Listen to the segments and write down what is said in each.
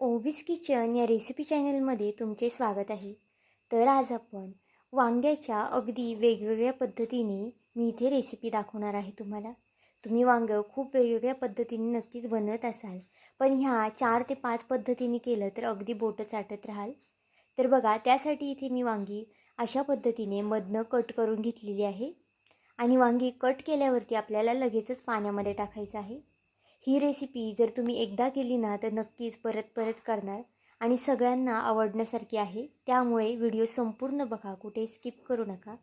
Obese kitchen या recipe चॅनलमध्ये तुमचे स्वागत आहे. तर आज आपण वांग्याच्या अगदी वेगवेगळ्या पद्धतीने मी इथे रेसिपी दाखवणार आहे तुम्हाला. तुम्ही वांगं खूप वेगवेगळ्या पद्धतीने नक्कीच बनवत असाल पण ह्या चार ते पाच पद्धतीने केलं तर अगदी बोटं चाटत राहाल. तर बघा त्यासाठी इथे मी वांगी अशा पद्धतीने मधनं कट करून घेतलेली आहे. आणि वांगी कट केल्यावरती आपल्याला लगेचच पाण्यामध्ये टाकायचं आहे. ही रेसिपी जर तुम्ही एकदा केली ना तर नक्कीच परत परत करणार. आणि सगळ्यांना आवडण्यासारखी आहे. त्यामुळे व्हिडिओ संपूर्ण बघा कुठे स्किप करू नका.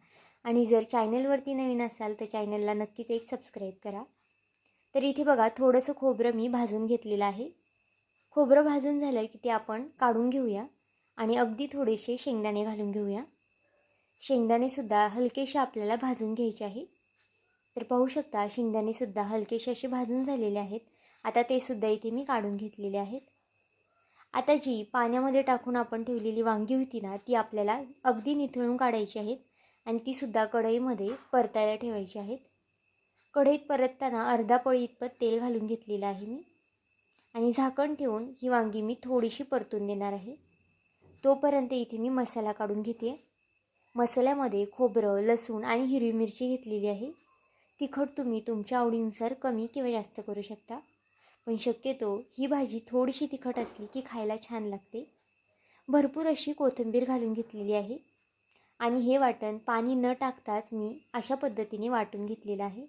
आणि जर चॅनलवरती नवीन असाल तर चॅनलला नक्कीच एक सबस्क्राईब करा. तर इथे बघा थोडंसं खोबरं मी भाजून घेतलेलं आहे. खोबरं भाजून झालं की ते आपण काढून घेऊया. आणि अगदी थोडेसे शेंगदाणे घालून घेऊया. शेंगदाणेसुद्धा हलकेसे आपल्याला भाजून घ्यायचे आहे. तर पाहू शकता शेंगदाणेसुद्धा हलकेसे असे भाजून झालेले आहेत. आता ते सुद्धा इथे मी काढून घेतलेले आहेत. आता जी पाण्यामध्ये टाकून आपण ठेवलेली वांगी होती ना ती आपल्याला अगदी निथळून काढायची आहेत आणि तीसुद्धा कढईमध्ये परतायला ठेवायची आहेत. कढईत परतताना अर्धा पळी इतपत तेल घालून घेतलेलं आहे मी. आणि झाकण ठेवून ही वांगी मी थोडीशी परतून देणार आहे. तोपर्यंत इथे मी मसाला काढून घेते. मसाल्यामध्ये खोबरं लसूण आणि हिरवी मिरची घेतलेली आहे. तिखट तुम्ही तुमच्या आवडीनुसार कमी किंवा जास्त करू शकता. पण शक्यतो ही भाजी थोडीशी तिखट असली की खायला छान लागते. भरपूर अशी कोथिंबीर घालून घेतलेली आहे. आणि हे वाटण पाणी न टाकताच मी अशा पद्धतीने वाटून घेतलेलं आहे.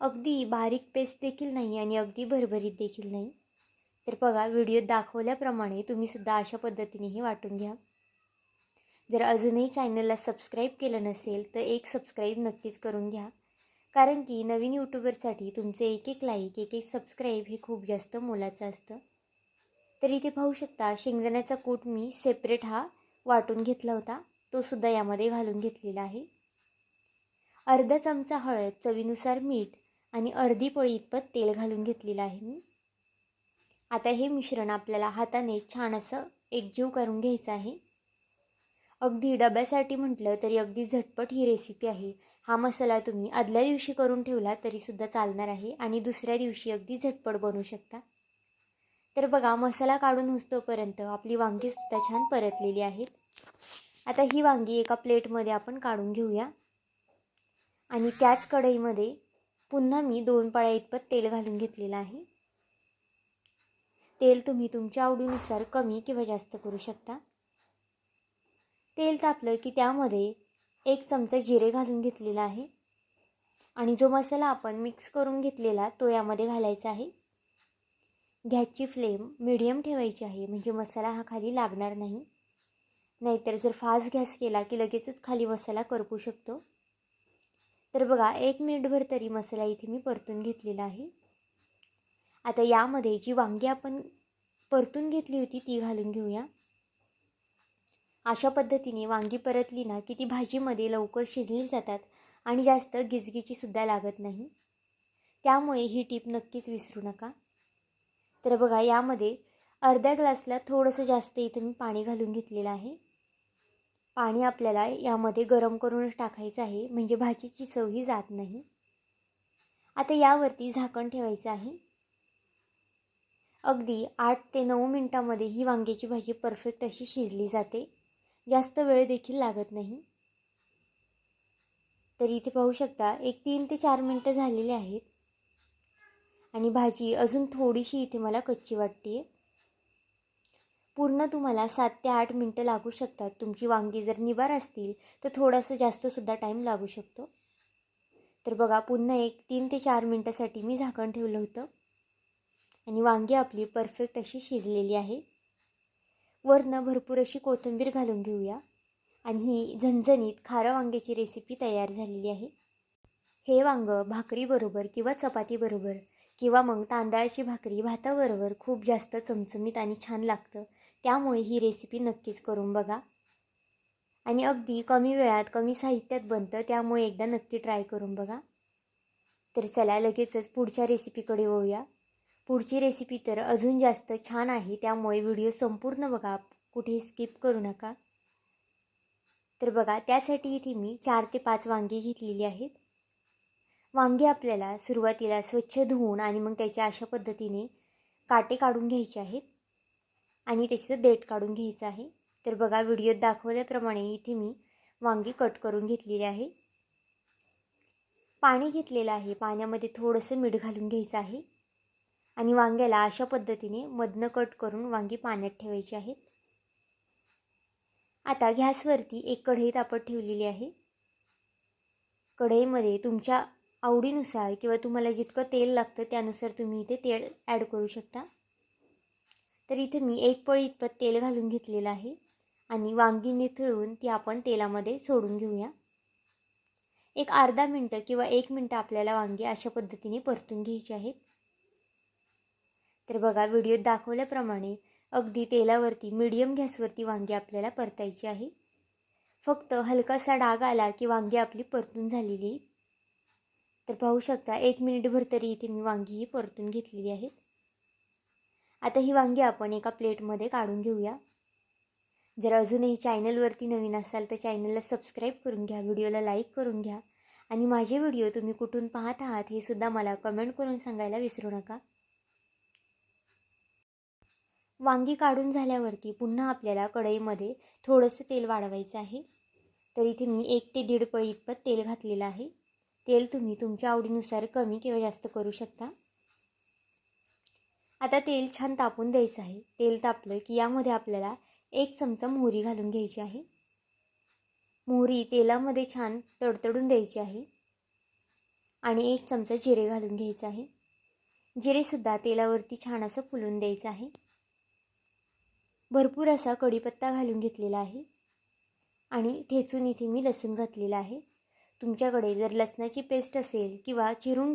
अगदी बारीक पेस्ट देखील नाही आणि अगदी भरभरीत देखील नाही. तर बघा व्हिडिओत दाखवल्याप्रमाणे तुम्हीसुद्धा अशा पद्धतीने हे वाटून घ्या. जर अजूनही चॅनलला सबस्क्राईब केलं नसेल तर एक सबस्क्राईब नक्कीच करून घ्या. कारण की नवीन यूट्यूबरसाठी तुमचे एक एक लाईक एक एक सबस्क्राईब हे खूप जास्त मोलाचं असतं. तर इथे पाहू शकता शेंगदाण्याचा कूट मी सेपरेट हा वाटून घेतला होता. तो सुद्धा यामध्ये घालून घेतलेला आहे. अर्धा चमचा हळद चवीनुसार मीठ आणि अर्धी पळी इतपत तेल घालून घेतलेलं आहे मी. आता हे मिश्रण आपल्याला हाताने छान असं एकजीव करून घ्यायचं आहे. अगदी डब्यासाठी म्हटलं तरी अगदी झटपट ही रेसिपी आहे. हा मसाला तुम्ही आदल्या दिवशी करून ठेवला तरीसुद्धा चालणार आहे आणि दुसऱ्या दिवशी अगदी झटपट बनवू शकता. तर बघा मसाला काढून होतोपर्यंत आपली वांगीसुद्धा छान परतलेली आहेत आता ही वांगी एका प्लेटमध्ये आपण काढून घेऊया. आणि त्याच कढईमध्ये पुन्हा मी दोन पाळ्या इतपत तेल घालून घेतलेलं आहे. तेल तुम्ही तुमच्या आवडीनुसार कमी किंवा जास्त करू शकता. तेल तापलं की त्यामध्ये एक चमचा जिरे घालून घेतलेला आहे. आणि जो मसाला आपण मिक्स करून घेतलेला तो यामध्ये घालायचा आहे. गॅसची फ्लेम मिडियम ठेवायची आहे म्हणजे मसाला हा खाली लागणार नाही. नाहीतर जर फास्ट गॅस केला की लगेचच खाली मसाला करपू शकतो. तर बघा एक मिनिटभर तरी मसाला इथे मी परतून घेतलेला आहे. आता यामध्ये जी वांगी आपण परतून घेतली होती ती घालून घेऊया. अशा पद्धतीने वांगी परतली ना की ती भाजीमध्ये लवकर शिजली जातात आणि जास्त गिजगिचीसुद्धा लागत नाही. त्यामुळे ही टीप नक्कीच विसरू नका. तर बघा यामध्ये अर्ध्या ग्लासला थोडंसं जास्त इथून मी पाणी घालून घेतलेलं आहे. पाणी आपल्याला यामध्ये गरम करूनच टाकायचं आहे म्हणजे भाजीची चवही जात नाही. आता यावरती झाकण ठेवायचं आहे. अगदी आठ ते नऊ मिनटामध्ये ही वांग्याची भाजी परफेक्ट अशी शिजली जाते. जास्त वेळ देखील लागत नाही. तर इथे पाहू शकता एक तीन ते चार मिनटं झालेली आहेत. आणि भाजी अजून थोडीशी इथे मला कच्ची वाटते पूर्ण तुम्हाला सात ते आठ मिनटं लागू शकतात. तुमची वांगी जर निबार असतील तर थोडासा जास्तसुद्धा टाईम लागू शकतो. तर बघा पुन्हा एक तीन ते चार मिनटासाठी मी झाकण ठेवलं होतं. आणि वांगी आपली परफेक्ट अशी शिजलेली आहे. वरनं भरपूर अशी कोथिंबीर घालून घेऊया. आणि ही झणझणीत खारं वांग्याची रेसिपी तयार झालेली आहे. हे वांगं भाकरीबरोबर किंवा चपातीबरोबर किंवा मग तांदळाची भाकरी भाताबरोबर खूप जास्त चमचमीत आणि छान लागतं. त्यामुळे ही रेसिपी नक्कीच करून बघा. आणि अगदी कमी वेळात कमी साहित्यात बनतं त्यामुळे एकदा नक्की ट्राय करून बघा. तर चला लगेचच पुढच्या रेसिपीकडे वळूया. पुढची रेसिपी तर अजून जास्त छान आहे त्यामुळे व्हिडिओ संपूर्ण बघा कुठे स्किप करू नका. तर बघा त्यासाठी इथे मी चार ते पाच वांगी घेतलेली आहेत. वांगी आपल्याला सुरुवातीला स्वच्छ धुवून आणि मग त्याच्या अशा पद्धतीने काटे काढून घ्यायचे आहेत. आणि त्याचं देठ काढून घ्यायचं आहे. तर बघा व्हिडिओत दाखवल्याप्रमाणे इथे मी वांगी कट करून घेतलेली आहे. पाणी घेतलेलं आहे. पाण्यामध्ये थोडंसं मीठ घालून घ्यायचं आहे. आणि वांग्याला अशा पद्धतीने मधनं कट करून वांगी पाण्यात ठेवायची आहेत. आता गॅसवरती एक कढई तापत ठेवलेली आहे. कढईमध्ये तुमच्या आवडीनुसार किंवा तुम्हाला जितकं तेल लागतं त्यानुसार तुम्ही इथे तेल ॲड करू शकता. तर इथे मी एक पळी इतपत तेल घालून घेतलेलं आहे आणि वांगी निथळून ती आपण तेलामध्ये सोडून घेऊया. एक अर्धा मिनटं किंवा एक मिनटं आपल्याला वांगी अशा पद्धतीने परतून घ्यायची आहेत. तर बघा व्हिडिओत दाखवल्याप्रमाणे अगदी तेलावरती मिडियम गॅसवरती वांगी आपल्याला परतायची आहे. फक्त हलकासा डाग आला की वांगी आपली परतून झालेली. तर पाहू शकता एक मिनिटभर तरी इथे मी वांगी ही परतून घेतलेली आहेत आता ही वांगी आपण एका प्लेटमध्ये काढून घेऊया. जर अजूनही चॅनलवरती नवीन असाल तर चॅनलला सबस्क्राईब करून घ्या व्हिडिओला लाईक करून घ्या. आणि माझे व्हिडिओ तुम्ही कुठून पाहत आहात हे सुद्धा मला कमेंट करून सांगायला विसरू नका. वांगी काढून झाल्यावरती पुन्हा आपल्याला कढईमध्ये थोडंसं तेल वाढवायचं आहे. तर इथे मी एक ते दीड पळी इतपत तेल घातलेलं आहे. तेल तुम्ही तुमच्या आवडीनुसार कमी किंवा जास्त करू शकता. आता तेल छान तापून द्यायचं आहे. तेल तापलं की यामध्ये आपल्याला एक चमचा मोहरी घालून घ्यायची आहे. मोहरी तेलामध्ये छान तडतडून द्यायची आहे. आणि एक चमचा जिरे घालून घ्यायचं आहे. जिरेसुद्धा तेलावरती छान असं फुलून द्यायचं आहे. भरपूर असा कढीपत्ता घालून घेतलेला आहे. आणि ठेचून इथे मी लसूण घातलेला आहे. तुमच्याकडे जर लसणाची पेस्ट असेल किंवा चिरून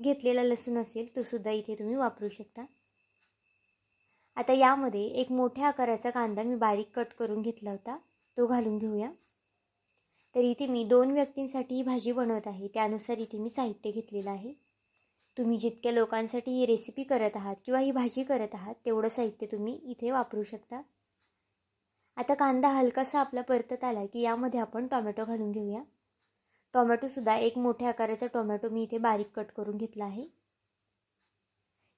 घेतलेला लसूण असेल तो सुद्धा इथे तुम्ही वापरू शकता. आता यामध्ये एक मोठ्या आकाराचा कांदा मी बारीक कट करून घेतला होता. तो घालून घेऊया. तर इथे मी दोन व्यक्तींसाठी ही भाजी बनवत आहे. त्यानुसार इथे मी साहित्य घेतलेलं आहे. तुम्ही जितक्या लोकांसाठी ही रेसिपी करत आहात किंवा ही भाजी करत आहात तेवढं साहित्य तुम्ही इथे वापरू शकता. आता कांदा हलकासा आपला परतत आला की यामध्ये आपण टोमॅटो घालून घेऊया. टोमॅटोसुद्धा एक मोठ्या आकाराचा टोमॅटो मी इथे बारीक कट करून घेतला आहे.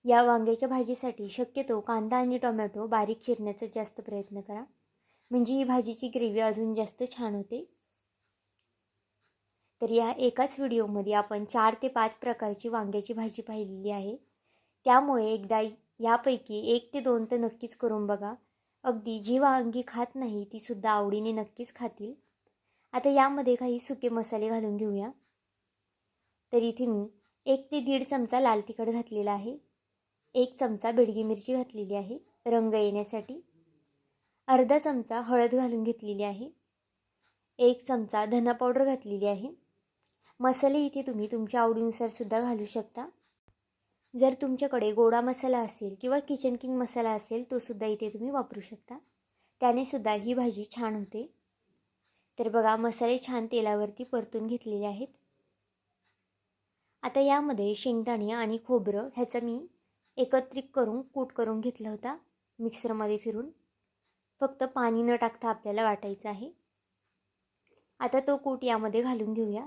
या वांग्याच्या भाजीसाठी शक्यतो कांदा आणि टोमॅटो बारीक चिरण्याचा जास्त प्रयत्न करा. म्हणजे ही भाजीची ग्रेव्ही अजून जास्त छान होते. तर या एकाच व्हिडिओमध्ये आपण चार ते पाच प्रकारची वांग्याची भाजी पाहिलेली आहे. त्यामुळे एकदा यापैकी एक ते दोन तर नक्कीच करून बघा. अगदी जी वांगी खात नाही तीसुद्धा आवडीने नक्कीच खातील. आता यामध्ये काही सुके मसाले घालून घेऊया. तर इथे मी एक ते दीड चमचा लाल तिखट घातलेला आहे. एक चमचा बेडगी मिरची घातलेली आहे रंग येण्यासाठी. अर्धा चमचा हळद घालून घेतलेली आहे. एक चमचा धना पावडर घातलेली आहे. मसाले इथे तुम्ही तुमच्या आवडीनुसार सुद्धा घालू शकता. जर तुमच्याकडे गोडा मसाला असेल किंवा किचन किंग मसाला असेल तो सुद्धा इथे तुम्ही वापरू शकता. त्याने सुद्धा ही भाजी छान होते. तर बघा मसाले छान तेलावरती परतून घेतलेले आहेत. आता यामध्ये शेंगदाणे आणि खोबरं ह्याचं मी एकत्रित करून कूट करून घेतला होता मिक्सरमध्ये फिरून. फक्त पाणी न टाकता आपल्याला वाटायचं आहे. आता तो कूट यामध्ये घालून घेऊया.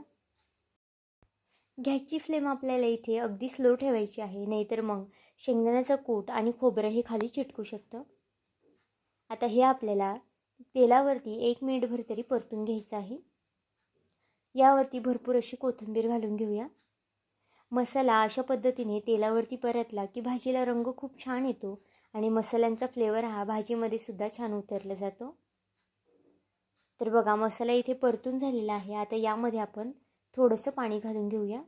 गॅसची फ्लेम आपल्याला इथे अगदी स्लो ठेवायची आहे. नाहीतर मग शेंगदाण्याचं कूट आणि खोबरं हे खाली चिटकू शकतं. आता हे आपल्याला तेलावरती एक मिनिटभर तरी परतून घ्यायचं आहे. यावरती भरपूर अशी कोथिंबीर घालून घेऊया. मसाला अशा पद्धतीने तेलावरती परतला की भाजीला रंग खूप छान येतो आणि मसाल्यांचा फ्लेवर हा भाजीमध्ये सुद्धा छान उतरला जातो. तर बघा मसाला इथे परतून झालेला आहे. आता यामध्ये आपण थोडंसं पाणी घालून घेऊया.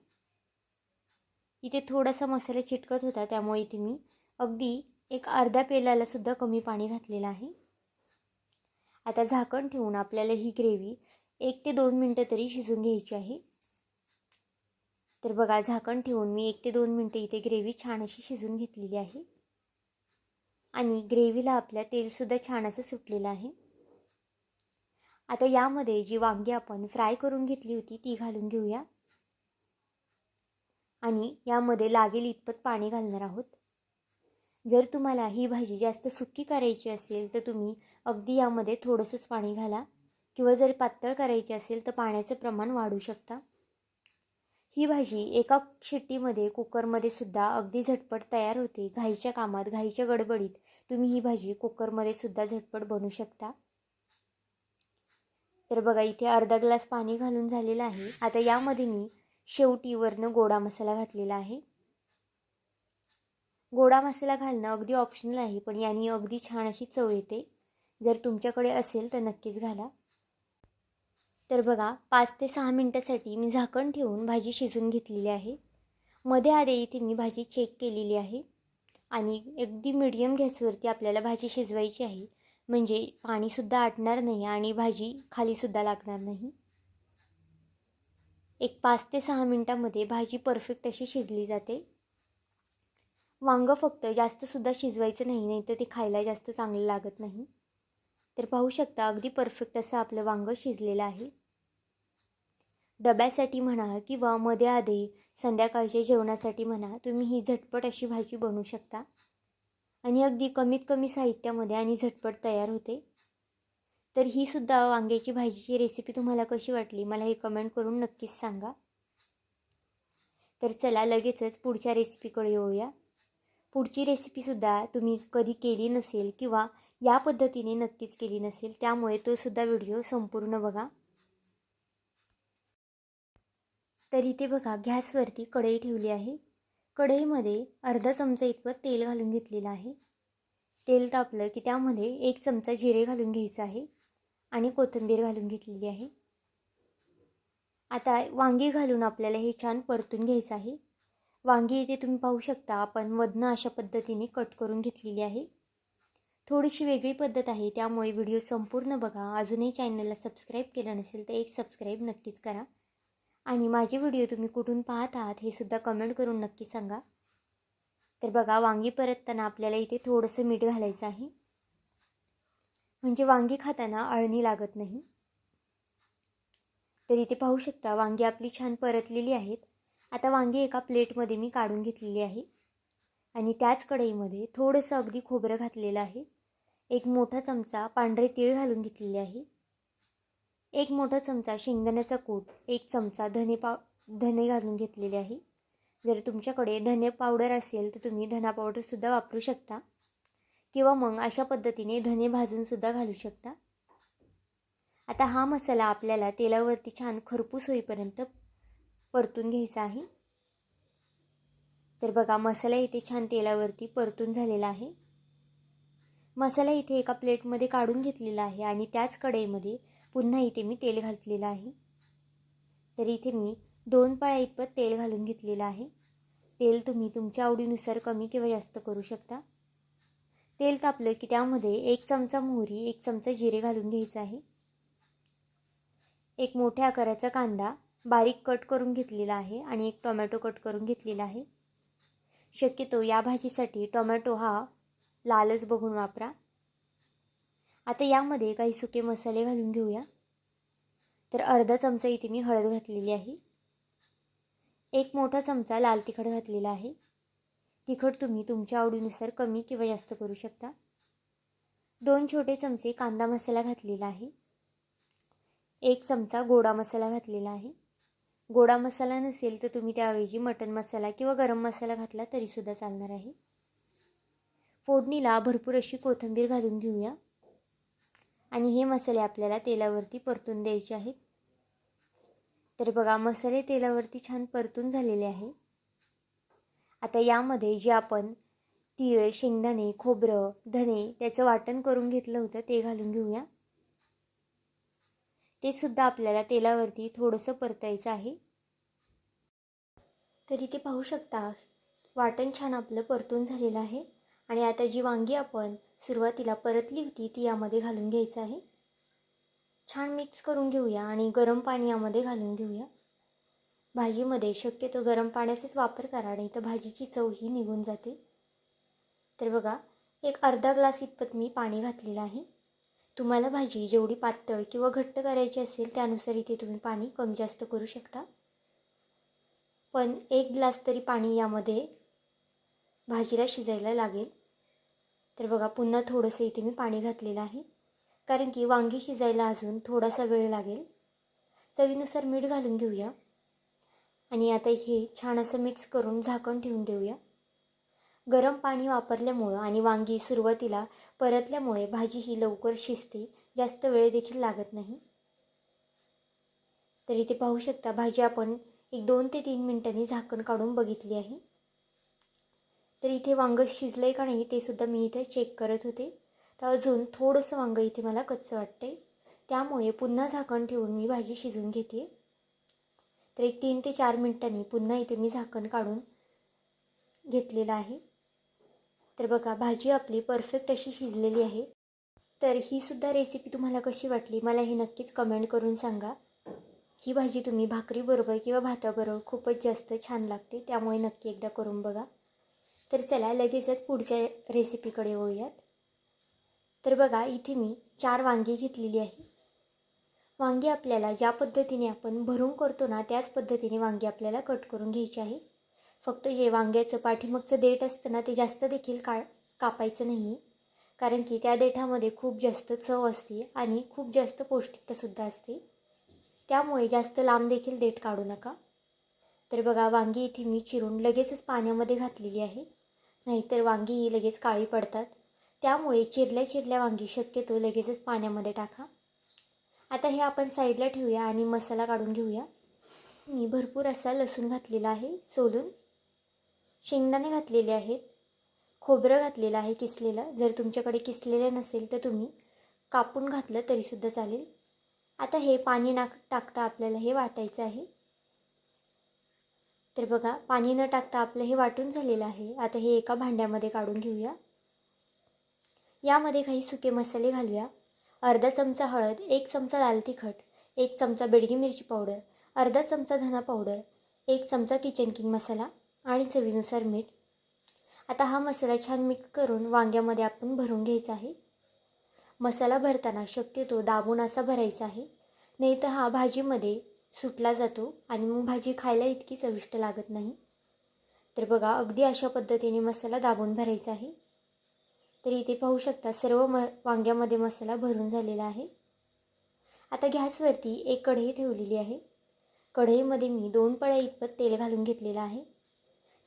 इथे थोडासा मसाला चिटकत होता त्यामुळे इथे मी अगदी एक अर्धा पेलालासुद्धा कमी पाणी घातलेलं आहे. आता झाकण ठेवून आपल्याला ही ग्रेव्ही एक ते दोन मिनटं तरी शिजून घ्यायची आहे. तर बघा झाकण ठेवून मी एक ते दोन मिनटं इथे ग्रेव्ही छान अशी शिजून घेतलेली आहे. आणि ग्रेव्हीला आपल्या तेलसुद्धा छान असं सुटलेलं आहे. आता यामध्ये जी वांगी आपण फ्राय करून घेतली होती ती घालून घेऊया. आणि यामध्ये लागेल इतपत पाणी घालणार आहोत. जर तुम्हाला ही भाजी जास्त सुक्की करायची असेल तर तुम्ही अगदी यामध्ये थोडंसंच पाणी घाला. किंवा जर पातळ करायची असेल तर पाण्याचं प्रमाण वाढू शकता. ही भाजी एका शिट्टीमध्ये कुकरमध्ये सुद्धा अगदी झटपट तयार होते. घाईच्या कामात घाईच्या गडबडीत तुम्ही ही भाजी कुकरमध्ये सुद्धा झटपट बनवू शकता. तर बघा इथे अर्धा ग्लास पाणी घालून झालेलं आहे. आता यामध्ये मी शेवटी वरनं गोडा मसाला घातलेला आहे. गोडा मसाला घालणं अगदी ऑप्शनल आहे पण याने अगदी छान अशी चव येते. जर तुमच्याकडे असेल तर नक्कीच घाला. तर बघा पाच ते सहा मिनटासाठी मी झाकण ठेवून भाजी शिजून घेतलेली आहे. मध्ये आधी इथे मी भाजी चेक केलेली आहे. आणि अगदी मिडियम गॅसवरती आपल्याला भाजी शिजवायची आहे. म्हणजे पाणीसुद्धा आटणार नाही आणि भाजी खालीसुद्धा लागणार नाही. एक पाच ते सहा मिनटामध्ये भाजी परफेक्ट अशी शिजली जाते. वांगं फक्त जास्तसुद्धा शिजवायचं नाही नाही तर ते खायला जास्त चांगलं लागत नाही. तर पाहू शकता अगदी परफेक्ट असं आपलं वांगं शिजलेलं आहे. डब्यासाठी म्हणा किंवा मध्ये आधी संध्याकाळच्या जेवणासाठी म्हणा तुम्ही ही झटपट अशी भाजी बनवू शकता. आणि अगदी कमीत कमी साहित्यामध्ये आणि झटपट तयार होते. तर ही सुद्धा वांग्याची भाजीची रेसिपी तुम्हाला कशी वाटली? मला हे कमेंट करून नक्कीच सांगा. तर चला लगेचच पुढच्या रेसिपीकडे येऊया. पुढची रेसिपीसुद्धा तुम्ही कधी केली नसेल किंवा या पद्धतीने नक्कीच केली नसेल त्यामुळे तो सुद्धा व्हिडिओ संपूर्ण बघा. तर इथे बघा गॅसवरती कढई ठेवली आहे. कढईमध्ये अर्धा चमचा इतपत तेल घालून घेतलेलं आहे. तेल तापलं की त्यामध्ये एक चमचा जिरे घालून घ्यायचं आहे. आणि कोथिंबीर घालून घेतलेली आहे. आता वांगी घालून आपल्याला हे छान परतून घ्यायचं आहे. वांगी इथे तुम्ही पाहू शकता आपण वदनं अशा पद्धतीने कट करून घेतलेली आहे. थोडीशी वेगळी पद्धत आहे त्यामुळे व्हिडिओ संपूर्ण बघा. अजूनही चॅनलला सबस्क्राईब केलं नसेल तर एक सबस्क्राईब नक्कीच करा. आणि माझे व्हिडिओ तुम्ही कुठून पाहत आहात हे सुद्धा कमेंट करून नक्की सांगा. तर बघा वांगी परतताना आपल्याला इथे थोडंसं मीठ घालायचं आहे. म्हणजे वांगी खाताना अळणी लागत नाही. तर इथे पाहू शकता वांगी आपली छान परतलेली आहेत. आता वांगी एका प्लेटमध्ये मी काढून घेतलेली आहे. आणि त्याच कढईमध्ये थोडंसं अगदी खोबरं घातलेलं आहे. एक मोठा चमचा पांढरे तीळ घालून घेतलेले आहे. एक मोठा चमचा शेंगदाण्याचा कूट एक चमचा धने पाव धने घालून घेतलेले आहे. जर तुमच्याकडे धने पावडर असेल तर तुम्ही धना पावडरसुद्धा वापरू शकता. किंवा मग अशा पद्धतीने धने भाजूनसुद्धा घालू शकता. आता हा मसाला आपल्याला तेलावरती छान खरपूस होईपर्यंत परतून घ्यायचा आहे. तर बघा मसाला इथे छान तेलावरती परतून झालेला आहे. मसाला इथे एका प्लेटमध्ये काढून घेतलेला आहे आणि त्याच कढईमध्ये पुन्हा इथे मी तेल घातलेलं आहे. तर इथे मी दोन पाळ्या इतपत तेल घालून घेतलेलं आहे. तेल तुम्ही तुमच्या आवडीनुसार कमी किंवा जास्त करू शकता. तेल तापलं की त्यामध्ये एक चमचा मोहरी एक चमचा जिरे घालून घ्यायचं आहे. एक मोठ्या आकाराचा कांदा बारीक कट करून घेतलेला आहे आणि एक टोमॅटो कट करून घेतलेला आहे. शक्यतो या भाजीसाठी टोमॅटो हा लालच बघून वापरा. आता यामध्ये काही सुके मसाले घालून घेऊया. तर अर्धा चमचा इथे मी हळद घातलेली आहे. एक मोठा चमचा लाल तिखट घातलेला आहे. तिखट तुम्ही तुमच्या आवडीनुसार कमी किंवा जास्त करू शकता. दोन छोटे चमचे कांदा मसाला घातलेला आहे. एक चमचा गोडा मसाला घातलेला आहे. गोडा मसाला नसेल तर तुम्ही त्याऐवजी मटन मसाला किंवा गरम मसाला घातला तरीसुद्धा चालणार आहे. फोडणीला भरपूर अशी कोथिंबीर घालून घेऊया. आणि हे मसाले आपल्याला तेलावरती परतून द्यायचे आहेत. तर बघा मसाले तेलावरती छान परतून झालेले आहे. आता यामध्ये जे आपण तीळ शेंगदाणे खोबरं धने त्याचं वाटण करून घेतलं होतं ते घालून घेऊया. ते सुद्धा आपल्याला तेलावरती थोडंसं परतायचं आहे. तरी ते पाहू शकता वाटण छान आपलं परतून झालेलं आहे आणि आता जी वांगी आपण सुरुवातीला परतली होती ती यामध्ये घालून घ्यायचं आहे. छान मिक्स करून घेऊया आणि गरम पाणी यामध्ये घालून घेऊया. भाजीमध्ये शक्यतो गरम पाण्याचाच वापर करा नाही तर भाजीची चव ही निघून जाते. तर बघा एक अर्धा ग्लास इतपत मी पाणी घातलेलं आहे. तुम्हाला भाजी जेवढी पातळ किंवा घट्ट करायची असेल त्यानुसार इथे तुम्ही पाणी कमी जास्त करू शकता. पण एक ग्लास तरी पाणी यामध्ये भाजीला शिजायला लागेल. तर बघा पुन्हा थोडंसं इथे मी पाणी घातलेलं आहे. कारण की वांगी शिजायला अजून थोडासा वेळ लागेल. चवीनुसार मीठ घालून घेऊया. आणि आता हे छान असं मिक्स करून झाकण ठेवून देऊया. गरम पाणी वापरल्यामुळं आणि वांगी सुरुवातीला परतल्यामुळे भाजी ही लवकर शिजते जास्त वेळ देखील लागत नाही. तर इथे पाहू शकता भाजी आपण एक दोन ते तीन मिनटांनी झाकण काढून बघितली आहे. तर इथे वांगं शिजलं आहे का नाही ते सुद्धा मी इथे चेक करत होते. तर अजून थोडंसं वांगं इथे मला कच्चं वाटते त्यामुळे पुन्हा झाकण ठेवून मी भाजी शिजून घेते. तर एक तीन ते चार मिनटांनी पुन्हा इथे मी झाकण काढून घेतलेलं आहे. तर बघा भाजी आपली परफेक्ट अशी शिजलेली आहे. तर ही सुद्धा रेसिपी तुम्हाला कशी वाटली मला हे नक्कीच कमेंट करून सांगा. ही भाजी तुम्ही भाकरीबरोबर किंवा भाताबरोबर खूपच जास्त छान लागते त्यामुळे नक्की एकदा करून बघा. तर चला लगेचच पुढच्या रेसिपीकडे वळूयात. तर बघा इथे मी चार वांगी घेतलेली आहे. वांगी आपल्याला ज्या पद्धतीने आपण भरून करतो ना त्याच पद्धतीने वांगी आपल्याला कट करून घ्यायची आहे. फक्त जे वांग्याचं पाठीमागचं देठ असतं ना ते जास्त देखील का कापायचं नाही कारण की त्या देठामध्ये खूप जास्त चव असते आणि खूप जास्त पौष्टिकतासुद्धा असते. त्यामुळे जास्त लांब देखील देठ काढू नका. तर बघा वांगी इथे मी चिरून लगेचच पाण्यामध्ये घातलेली आहे. नाहीतर वांगी ही लगेच काळी पडतात. त्यामुळे चिरल्या चिरल्या वांगी शक्यतो लगेचच पाण्यामध्ये टाका. आता हे आपण साईडला ठेवूया आणि मसाला काढून घेऊया. मी भरपूर असा लसूण घातलेला आहे सोलून. शेंगदाणे घातलेले आहेत. खोबरं घातलेलं आहे किसलेलं. जर तुमच्याकडे किसलेलं नसेल तर तुम्ही कापून घातलं तरीसुद्धा चालेल. आता हे पाणी नाक टाकता आपल्याला हे वाटायचं आहे. तर बघा पाणी न टाकता आपलं हे वाटून झालेलं आहे. आता हे एका भांड्यामध्ये काढून घेऊया. यामध्ये काही सुके मसाले घालूया. अर्धा चमचा हळद एक चमचा लाल तिखट एक चमचा बेडगी मिरची पावडर अर्धा चमचा धना पावडर एक चमचा किचन किंग मसाला आणि चवीनुसार मीठ. आता हा मसाला छान मिक्स करून वांग्यामध्ये आपण भरून घ्यायचा आहे. मसाला भरताना शक्यतो दाबून असा भरायचा आहे. नाही तर हा भाजीमध्ये सुटला जातो आणि मग भाजी खायला इतकी चविष्ट लागत नाही. तर बघा अगदी अशा पद्धतीने मसाला दाबून भरायचा आहे. तर इथे पाहू शकता सर्व म वांग्यामध्ये मसाला भरून झालेला आहे. आता गॅसवरती एक कढई ठेवलेली आहे. कढईमध्ये मी दोन पळ्या इतपत तेल घालून घेतलेलं आहे.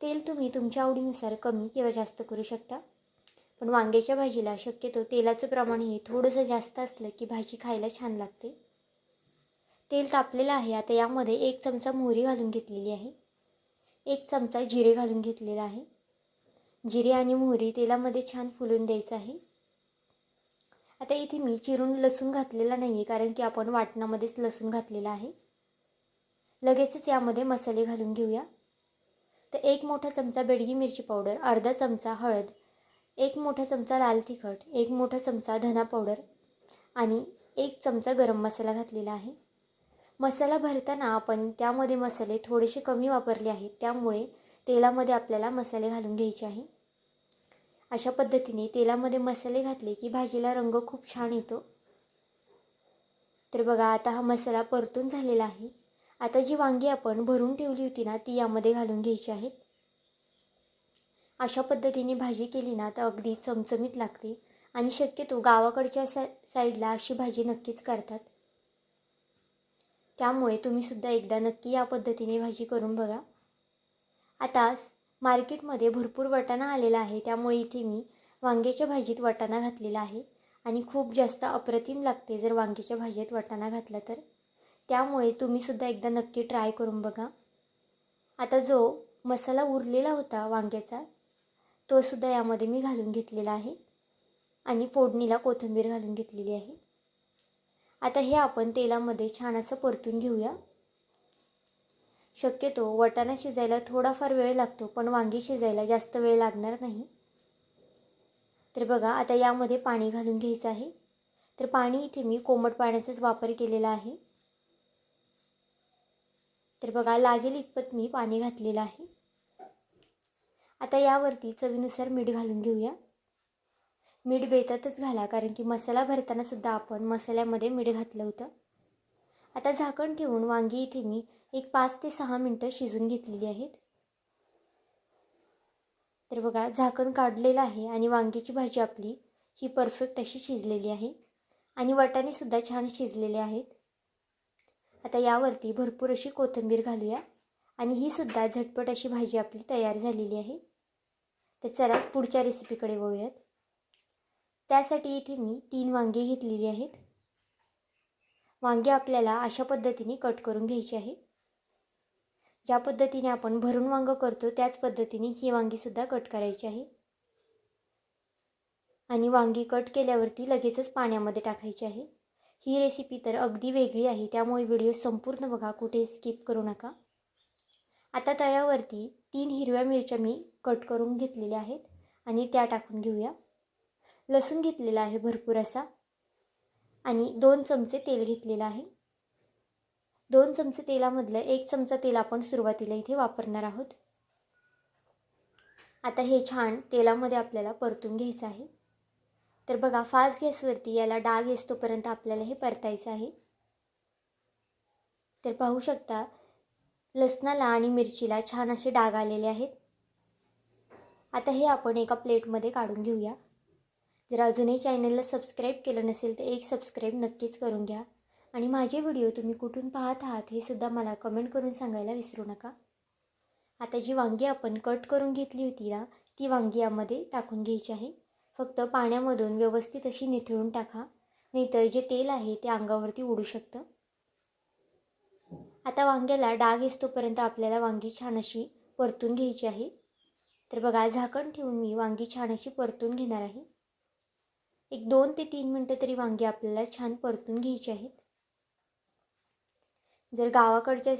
तेल तुम्ही तुमच्या आवडीनुसार कमी किंवा जास्त करू शकता. पण वांग्याच्या भाजीला शक्यतो तेलाचं प्रमाण हे थोडंसं जास्त असलं की भाजी खायला छान लागते. तेल तापलेलं आहे. आता यामध्ये एक चमचा मोहरी घालून घेतलेली आहे. एक चमचा जिरे घालून घेतलेला आहे. जिरे आणि मोहरी तेलामध्ये छान फुलून द्यायचं आहे. आता इथे मी चिरून लसूण घातलेला नाही आहे कारण की आपण वाटणामध्येच लसूण घातलेला आहे. लगेचच यामध्ये मसाले घालून घेऊया. तर एक मोठा चमचा बेडगी मिरची पावडर अर्धा चमचा हळद एक मोठा चमचा लाल तिखट एक मोठा चमचा धना पावडर आणि एक चमचा गरम मसाला घातलेला आहे. मसाला भरताना आपण त्यामध्ये मसाले थोडेसे कमी वापरले आहेत त्यामुळे तेलामध्ये आपल्याला मसाले घालून घ्यायचे आहे. अशा पद्धतीने तेलामध्ये मसाले घातले की भाजीला रंग खूप छान येतो. तर बघा आता हा मसाला परतून झालेला आहे. आता जी वांगी आपण भरून ठेवली होती ना ती यामध्ये घालून घ्यायची आहेत. अशा पद्धतीने भाजी केली ना तर अगदी चमचमीत लागते. आणि शक्यतो गावाकडच्या सा साईडला अशी भाजी नक्कीच करतात. त्यामुळे तुम्हीसुद्धा एकदा नक्की या पद्धतीने भाजी करून बघा. आता मार्केटमध्ये भरपूर वाटाणा आलेला आहे. त्यामुळे इथे मी वांग्याच्या भाजीत वटाणा घातलेला आहे. आणि खूप जास्त अप्रतिम लागते जर वांग्याच्या भाजीत वटाणा घातला तर. त्यामुळे तुम्हीसुद्धा एकदा नक्की ट्राय करून बघा. आता जो मसाला उरलेला होता वांग्याचा तोसुद्धा यामध्ये मी घालून घेतलेला आहे. आणि फोडणीला कोथिंबीर घालून घेतलेली आहे. आता हे आपण तेलामध्ये छान असं परतून घेऊया. शक्यतो वटाणा शिजायला थोडाफार वेळ लागतो पण वांगी शिजायला जास्त वेळ लागणार नाही. तर बघा आता यामध्ये पाणी घालून घ्यायचं आहे. तर पाणी इथे मी कोमट पाण्याचाच वापर केलेला आहे. तर बघा लागेल इतपत मी पाणी घातलेलं आहे. आता यावरती चवीनुसार मीठ घालून घेऊया. मीठ बेतातच घाला कारण की मसाला भरताना सुद्धा आपण मसाल्यामध्ये मीठ घातलं होतं. आता झाकण ठेवून वांगी इथे मी एक पाच ते सहा मिनटं शिजून घेतलेली आहेत. तर बघा झाकण काढलेलं आहे आणि वांग्याची भाजी आपली ही परफेक्ट अशी शिजलेली आहे. आणि वाटाणेसुद्धा छान शिजलेले आहेत. आता यावरती भरपूर अशी कोथिंबीर घालूया. आणि ही सुद्धा झटपट अशी भाजी आपली तयार झालेली आहे. तर चला पुढच्या रेसिपीकडे वळूयात. त्यासाठी इथे मी तीन वांगी घेतलेली आहेत. वांगे आपल्याला अशा पद्धतीने कट करून घ्यायची आहे ज्या पद्धतीने आपण भरून वांगं करतो त्याच पद्धतीने ही वांगीसुद्धा कट करायची आहे. आणि वांगी कट केल्यावरती लगेचच पाण्यामध्ये टाकायची आहे. ही रेसिपी तर अगदी वेगळी आहे त्यामुळे व्हिडिओ संपूर्ण बघा कुठे स्किप करू नका. आता तळ्यावरती तीन हिरव्या मिरच्या मी कट करून घेतलेल्या आहेत आणि त्या टाकून घेऊया. लसूण घेतलेला आहे भरपूर असा. आणि दोन चमचे तेल घेतलेलं आहे. दोन चमचे तेलामधलं एक चमचा तेल आपण सुरुवातीला इथे वापरणार आहोत. आता हे छान तेलामध्ये आपल्याला परतून घ्यायचं आहे. तर बघा फास्ट गॅसवरती याला डाग येतोपर्यंत आपल्याला हे परतायचं आहे. तर पाहू शकता लसणाला आणि मिरचीला छान असे डाग आलेले आहेत. आता हे आपण एका प्लेटमध्ये काढून घेऊया. जर अजूनही चॅनलला सबस्क्राईब केलं नसेल तर एक सबस्क्राईब नक्कीच करून घ्या. आणि माझे व्हिडिओ तुम्ही कुठून पाहत आहात हे सुद्धा मला कमेंट करून सांगायला विसरू नका. आता जी वांगी आपण कट करून घेतली होती ना ती वांगी यामध्ये टाकून घ्यायची आहे. फक्त पाण्यामधून व्यवस्थित अशी निथळून टाका. नाहीतर जे तेल आहे ते अंगावरती उडू शकतं. आता वांग्याला डाग येतोपर्यंत आपल्याला वांगी छान अशी परतून घ्यायची आहे. तर बघा झाकण ठेवून मी वांगी छान अशी परतून घेणार आहे. एक दोन ते तीन मिनटं तरी वांगी आपल्याला छान परतून घ्यायची आहेत जर गावाकडच्या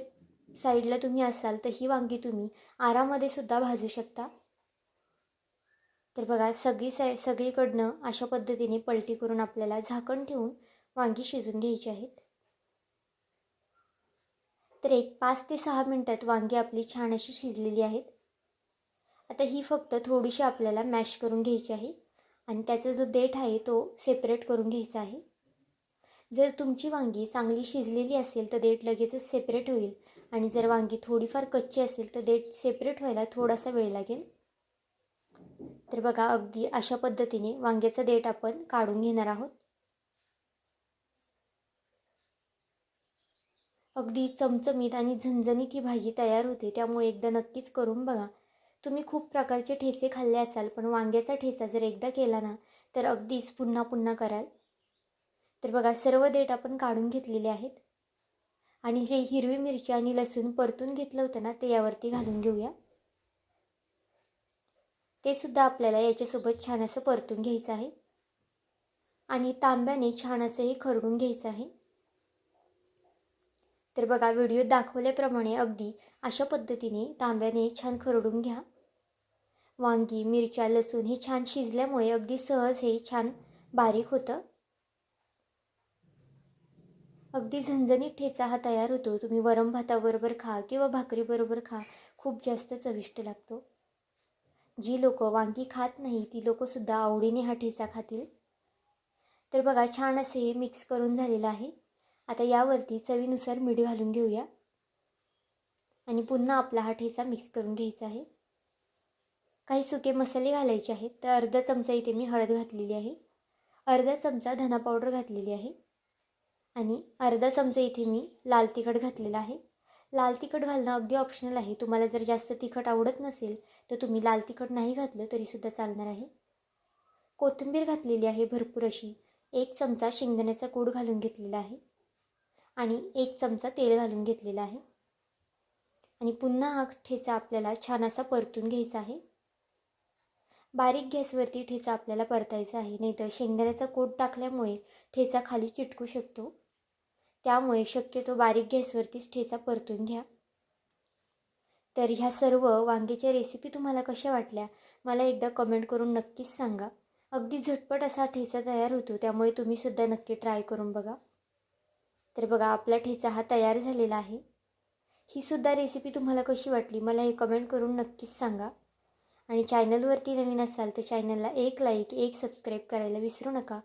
साईडला तुम्ही असाल तर ही वांगी तुम्ही आरामध्ये सुद्धा भाजू शकता. तर बघा सगळी साईड सगळीकडनं अशा पद्धतीने पलटी करून आपल्याला झाकण ठेवून वांगी शिजून घ्यायची आहेत. तर एक पाच ते सहा मिनटात वांगी आपली छान अशी शिजलेली आहेत. आता ही फक्त थोडीशी आपल्याला मॅश करून घ्यायची आहे आणि त्याचा जो देठ आहे तो सेपरेट करून घ्यायचा आहे. जर तुमची वांगी चांगली शिजलेली असेल तर देठ लगेचच सेपरेट होईल. आणि जर वांगी थोडीफार कच्ची असेल तर देठ सेपरेट व्हायला थोडासा वेळ लागेल. तर बघा अगदी अशा पद्धतीने वांग्याचा देठ आपण काढून घेणार आहोत. अगदी चमचमीत आणि झणझणीत ही भाजी तयार होते त्यामुळे एकदा नक्कीच करून बघा. तुम्ही खूप प्रकारचे ठेचे खाल्ले असाल पण वांग्याचा ठेचा जर एकदा केला ना तर अगदीच पुन्हा पुन्हा कराल. तर बघा सर्व देठ आपण काढून घेतलेले आहेत. आणि जे हिरवी मिरची आणि लसूण परतून घेतलं होतं ना ते यावरती घालून घेऊया. ते सुद्धा आपल्याला याच्यासोबत छान असं परतून घ्यायचं आहे. आणि तांब्याने छान असं हे खरडून घ्यायचं आहे. तर बघा व्हिडिओ दाखवल्याप्रमाणे अगदी अशा पद्धतीने तांब्याने छान खरडून घ्या. वांगी मिरच्या लसूण हे छान शिजल्यामुळे अगदी सहज हे छान बारीक होतं. अगदी झणझणीत ठेचा हा तयार होतो. तुम्ही वरम भाताबरोबर खा किंवा भाकरीबरोबर खा. खूप जास्त चविष्ट लागतो. जी लोक वांगी खात नाही ती लोकंसुद्धा आवडीने हा ठेचा खातील. तर बघा छान असे हे मिक्स करून झालेलं आहे. आता यावरती चवीनुसार मीठ घालून घेऊया. आणि पुन्हा आपला हा ठेचा मिक्स करून घ्यायचा आहे. काही सुके मसाले घालायचे आहेत. तर अर्धा चमचा इथे मी हळद घातलेली आहे. अर्धा चमचा धना पावडर घातलेली आहे. आणि अर्धा चमचा इथे मी लाल तिखट घातलेला आहे. लाल तिखट घालणं अगदी ऑप्शनल आहे. तुम्हाला जर जास्त तिखट आवडत नसेल तर तुम्ही लाल तिखट नाही घातलं तरीसुद्धा चालणार आहे. कोथिंबीर घातलेली आहे भरपूर अशी. एक चमचा शेंगदाण्याचा कूड घालून घेतलेला आहे. आणि एक चमचा तेल घालून घेतलेला आहे. आणि पुन्हा हा ठेचा आपल्याला छान असा परतून घ्यायचा आहे. बारीक गॅसवरती ठेचा आपल्याला परतायचा आहे. नाहीतर शेंगदाण्याचा कोट टाकल्यामुळे ठेचा खाली चिटकू शकतो. त्यामुळे शक्यतो बारीक गॅसवरतीच ठेचा परतून घ्या. तर ह्या सर्व वांग्याच्या रेसिपी तुम्हाला कशा वाटल्या मला एकदा कमेंट करून नक्कीच सांगा. अगदी झटपट असा ठेचा तयार होतो त्यामुळे तुम्हीसुद्धा नक्की ट्राय करून बघा. तर बघा आपला ठेचा हा तयार झालेला आहे. ही सुद्धा रेसिपी तुम्हाला कशी वाटली मला हे कमेंट करून नक्कीच सांगा. आणि चॅनलवरती नवीन असाल तर चॅनलला एक लाईक एक सबस्क्राईब करायला विसरू नका.